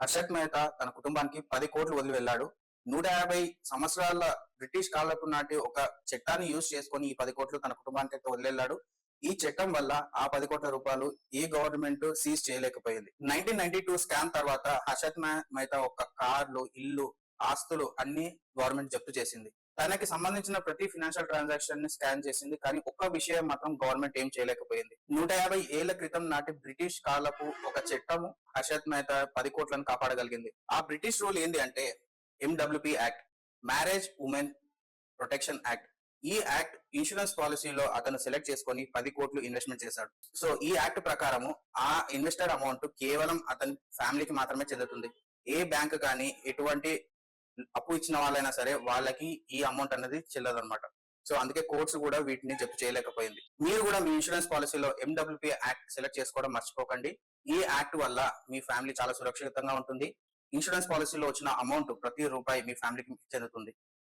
హర్షత్ మెహతా తన కుటుంబానికి పది కోట్లు వదిలి వెళ్ళాడు. నూట యాభై సంవత్సరాల బ్రిటిష్ కాలపు నాటి ఒక చట్టాన్ని యూజ్ చేసుకొని ఈ పది కోట్లు తన కుటుంబానికి అయితే వదిలేళ్ళాడు ఈ చట్టం వల్ల ఆ పది కోట్ల రూపాయలు ఈ గవర్నమెంట్ సీజ్ చేయలేకపోయింది. నైన్టీన్ నైన్టీ టూ స్కామ్ తర్వాత హర్షత్ మెహతా ఒక కార్లు ఇల్లు ఆస్తులు అన్ని గవర్నమెంట్ జప్తు చేసింది. తనకి సంబంధించిన ప్రతి ఫినాన్షియల్ ట్రాన్సాక్షన్ని స్కాన్ చేసింది. కానీ ఒక్క విషయం మాత్రం గవర్నమెంట్ ఏం చేయలేకపోయింది. నూట యాభై ఏళ్ళ క్రితం నాటి బ్రిటిష్ కాలపు ఒక చట్టము హర్షత్ మెహతా పది కోట్లను కాపాడగలిగింది. ఆ బ్రిటిష్ రూల్ ఏంటి అంటే MWP act marriage women protection act ఈ యాక్ట్ ఇన్సూరెన్స్ పాలసీలో అతను సెలెక్ట్ చేసుకొని పది కోట్లు ఇన్వెస్ట్మెంట్ చేశాడు. సో ఈ యాక్ట్ ప్రకారము ఆ ఇన్వెస్టర్ అమౌంట్ కేవలం అతని ఫ్యామిలీకి మాత్రమే చెందుతుంది. ఏ బ్యాంక్ కానీ ఎటువంటి అప్పు ఇచ్చిన వాళ్ళైనా సరే వాళ్ళకి ఈ అమౌంట్ అనేది చెల్లదనమాట సో అందుకే కోర్ట్స్ కూడా వీటిని జప్తు చేయలేకపోయింది. మీరు కూడా మీ ఇన్సూరెన్స్ పాలసీలో ఎండబ్ల్యూపీ యాక్ట్ సెలెక్ట్ చేసుకోవడం మర్చిపోకండి. ఈ యాక్ట్ వల్ల మీ ఫ్యామిలీ చాలా సురక్షితంగా ఉంటుంది. ఇన్సూరెన్స్ పాలసీలో వచ్చిన అమౌంట్ ప్రతి రూపాయి మీ ఫ్యామిలీకి చెందుతుంది.